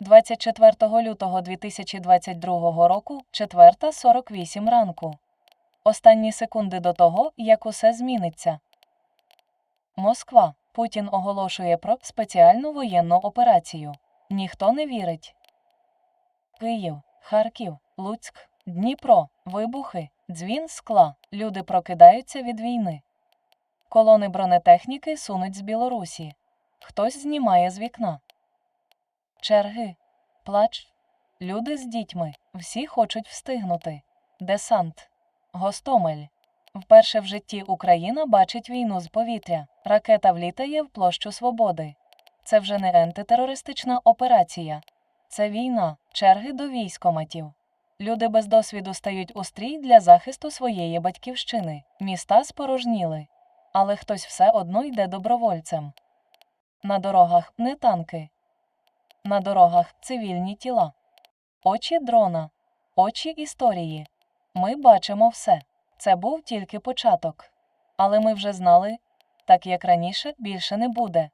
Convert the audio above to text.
24 лютого 2022 року, 4.48 ранку. Останні секунди до того, як усе зміниться. Москва. Путін оголошує про спеціальну воєнну операцію. Ніхто не вірить. Київ, Харків, Луцьк, Дніпро, вибухи, дзвін скла. Люди прокидаються від війни. Колони бронетехніки сунуть з Білорусі. Хтось знімає з вікна. Черги, плач. Люди з дітьми. Всі хочуть встигнути. Десант. Гостомель. Вперше в житті Україна бачить війну з повітря. Ракета влітає в площу свободи. Це вже не антитерористична операція. Це війна, черги до військоматів. Люди без досвіду стають у стрій для захисту своєї батьківщини. Міста спорожніли. Але хтось все одно йде добровольцем. На дорогах не танки. На дорогах цивільні тіла. Очі дрона. Очі історії. Ми бачимо все. Це був тільки початок. Але ми вже знали, так як раніше більше не буде.